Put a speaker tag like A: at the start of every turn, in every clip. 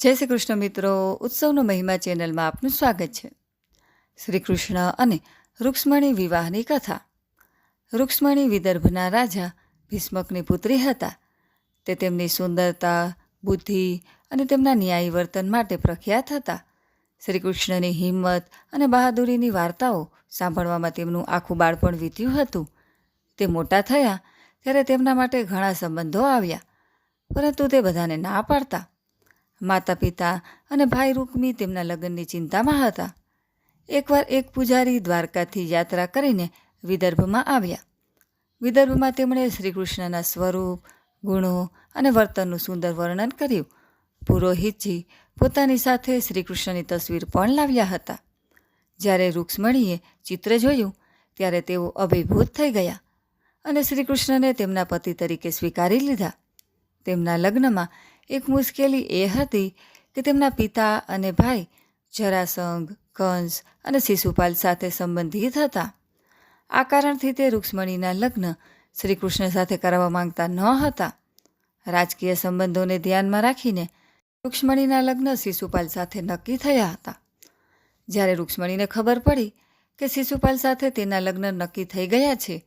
A: જય શ્રી કૃષ્ણ મિત્રો, ઉત્સવનો મહિમા ચેનલમાં આપનું સ્વાગત છે. શ્રી કૃષ્ણ અને રૂક્ષ્મણી વિવાહની કથા. રૂક્ષ્મણી વિદર્ભના રાજા ભીષ્મકની પુત્રી હતા. તે તેમની સુંદરતા, બુદ્ધિ અને તેમના ન્યાયી વર્તન માટે પ્રખ્યાત હતા. શ્રી કૃષ્ણની હિંમત અને બહાદુરીની વાર્તાઓ સાંભળવામાં તેમનું આખું બાળપણ વીત્યું હતું. તે મોટા થયા ત્યારે તેમના માટે ઘણા સંબંધો આવ્યા, પરંતુ તે બધાને ના પાડતા. માતા પિતા અને ભાઈ રૂકમી તેમના લગ્નની ચિંતામાં હતા. એકવાર એક પૂજારી દ્વારકાથી યાત્રા કરીને વિદર્ભમાં આવ્યા. વિદર્ભમાં તેમણે શ્રીકૃષ્ણના સ્વરૂપ, ગુણો અને વર્તનનું સુંદર વર્ણન કર્યું. પુરોહિતજી પોતાની સાથે શ્રીકૃષ્ણની તસવીર પણ લાવ્યા હતા. જ્યારે રૂક્ષ્મણીએ ચિત્ર જોયું, ત્યારે તેઓ અભિભૂત થઈ ગયા અને શ્રીકૃષ્ણને તેમના પતિ તરીકે સ્વીકારી લીધા. તેમના લગ્નમાં એક મુશ્કેલી એ હતી કે તેમના પિતા અને ભાઈ જરાસંઘ, કંસ અને શિશુપાલ સાથે સંબંધિત હતા. આ કારણથી તે રૂક્ષ્મણીના લગ્ન શ્રી કૃષ્ણ સાથે કરાવવા માંગતા ન હતા. રાજકીય સંબંધોને ધ્યાનમાં રાખીને રૂક્ષ્મણીના લગ્ન શિશુપાલ સાથે નક્કી થયા હતા. જ્યારે રૂક્ષ્મણીને ખબર પડી કે શિશુપાલ સાથે તેના લગ્ન નક્કી થઈ ગયા છે,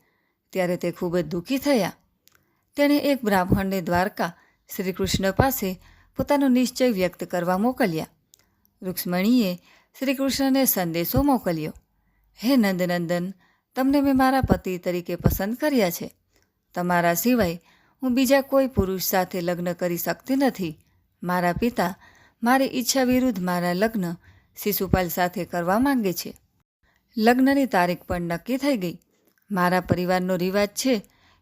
A: ત્યારે તે ખૂબ જ દુઃખી થયા. તેણે એક બ્રાહ્મણને દ્વારકા શ્રી કૃષ્ણ પાસે પોતાનો નિશ્ચય વ્યક્ત કરવા મોકલ્યા. રૂક્ષ્મણીએ શ્રી કૃષ્ણને સંદેશો મોકલ્યો. હે નંદનંદન, તમને મેં મારા પતિ તરીકે પસંદ કર્યા છે. તમારા સિવાય હું બીજા કોઈ પુરુષ સાથે લગ્ન કરી શકતી નથી. મારા પિતા મારી ઈચ્છા વિરુદ્ધ મારા લગ્ન શિશુપાલ સાથે કરવા માંગે છે. લગ્નની તારીખ પણ નક્કી થઈ ગઈ. મારા પરિવારનો રિવાજ છે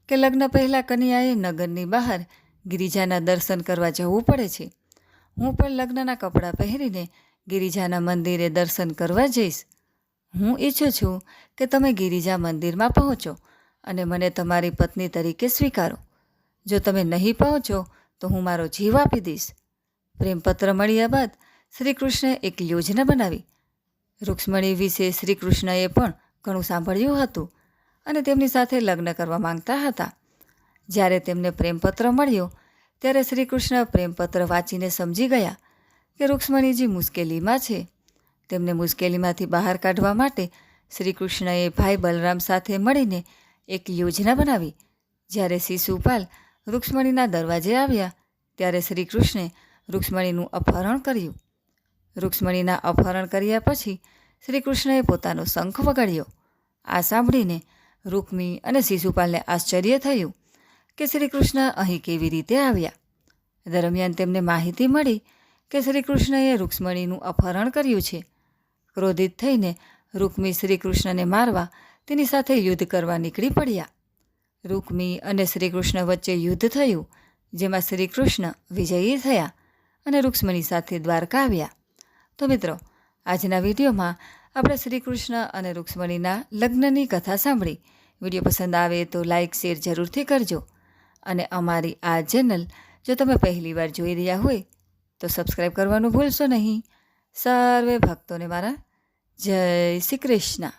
A: કે લગ્ન પહેલાં કન્યાએ નગરની બહાર ગિરિજાના દર્શન કરવા જવું પડે છે. હું પણ લગ્નના કપડાં પહેરીને ગિરિજાના મંદિરે દર્શન કરવા જઈશ. હું ઈચ્છું છું કે તમે ગિરિજા મંદિરમાં પહોંચો અને મને તમારી પત્ની તરીકે સ્વીકારો. જો તમે નહીં પહોંચો, તો હું મારો જીવ આપી દઈશ. પ્રેમપત્ર મળ્યા બાદ શ્રી કૃષ્ણએ એક યોજના બનાવી. રૂક્ષ્મણી વિશે શ્રી કૃષ્ણએ પણ ઘણું સાંભળ્યું હતું અને તેમની સાથે લગ્ન કરવા માંગતા હતા. જ્યારે તેમને પ્રેમપત્ર મળ્યો ત્યારે શ્રી કૃષ્ણ પ્રેમપત્ર વાંચીને સમજી ગયા કે રૂક્ષ્મણીજી મુશ્કેલીમાં છે. તેમને મુશ્કેલીમાંથી બહાર કાઢવા માટે શ્રી કૃષ્ણએ ભાઈ બલરામ સાથે મળીને એક યોજના બનાવી. જ્યારે શિશુપાલ રૂક્ષ્મણીના દરવાજે આવ્યા, ત્યારે શ્રી રૂક્ષ્મણીનું અપહરણ કર્યું. રૂક્ષ્મણીના અપહરણ કર્યા પછી શ્રી કૃષ્ણએ પોતાનો શંખ વગાડ્યો. આ સાંભળીને રૂકમી અને શિશુપાલને આશ્ચર્ય થયું કે શ્રી કૃષ્ણ અહીં કેવી રીતે આવ્યા? દરમિયાન તેમને માહિતી મળી કે શ્રી કૃષ્ણએ રૂક્ષ્મણીનું અપહરણ કર્યું છે. ક્રોધિત થઈને રૂક્મી શ્રી કૃષ્ણને મારવા તેની સાથે યુદ્ધ કરવા નીકળી પડ્યા. રૂકમી અને શ્રી કૃષ્ણ વચ્ચે યુદ્ધ થયું, જેમાં શ્રી કૃષ્ણ વિજયી થયા અને રૂક્ષ્મણી સાથે દ્વારકા આવ્યા. તો મિત્રો, આજના વિડીયોમાં આપણે શ્રી કૃષ્ણ અને રૂક્ષ્મણીના લગ્નની કથા સાંભળી. વીડિયો પસંદ આવે તો લાઇક શેર જરૂરથી કરજો. અને અમારી આ ચેનલ જો તમે પહેલીવાર જોઈ રહ્યા હોય, તો સબસ્ક્રાઈબ કરવાનું ભૂલશો નહીં. સર્વે ભક્તોને મારા જય શ્રી કૃષ્ણ.